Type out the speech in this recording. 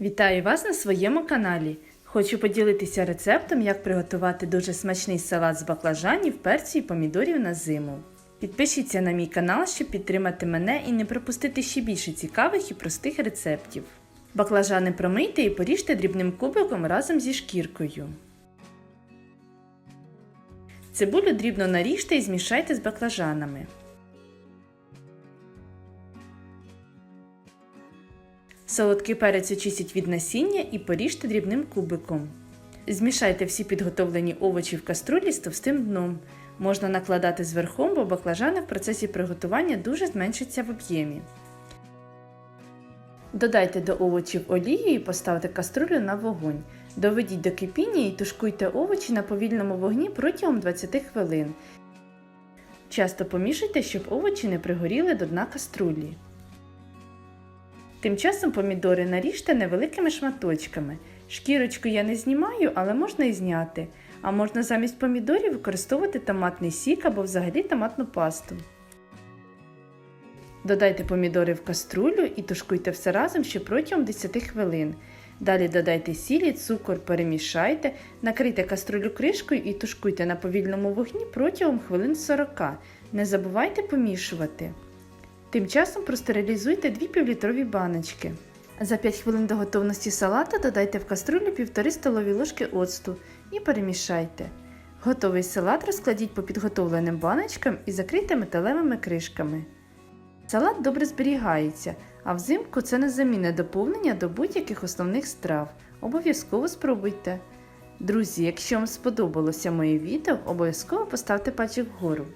Вітаю вас на своєму каналі. Хочу поділитися рецептом, як приготувати дуже смачний салат з баклажанів, перцю і помідорів на зиму. Підпишіться на мій канал, щоб підтримати мене і не пропустити ще більше цікавих і простих рецептів. Баклажани промийте і поріжте дрібним кубиком разом зі шкіркою. Цибулю дрібно наріжте і змішайте з баклажанами. Солодкий перець очистіть від насіння і поріжте дрібним кубиком. Змішайте всі підготовлені овочі в каструлі з товстим дном. Можна накладати зверхом, бо баклажани в процесі приготування дуже зменшаться в об'ємі. Додайте до овочів олію і поставте каструлю на вогонь. Доведіть до кипіння і тушкуйте овочі на повільному вогні протягом 20 хвилин. Часто помішуйте, щоб овочі не пригоріли до дна каструлі. Тим часом помідори наріжте невеликими шматочками. Шкірочку я не знімаю, але можна і зняти. А можна замість помідорів використовувати томатний сік або взагалі томатну пасту. Додайте помідори в каструлю і тушкуйте все разом ще протягом 10 хвилин. Далі додайте сілі, цукор, перемішайте, накрийте каструлю кришкою і тушкуйте на повільному вогні протягом хвилин 40. Не забувайте помішувати. Тим часом простерилізуйте 2 півлітрові баночки. За 5 хвилин до готовності салата додайте в каструлю 1,5 столові ложки оцту і перемішайте. Готовий салат розкладіть по підготовленим баночкам і закрийте металевими кришками. Салат добре зберігається, а взимку це незамінне доповнення до будь-яких основних страв. Обов'язково спробуйте. Друзі, якщо вам сподобалося моє відео, обов'язково поставте пальчик вгору.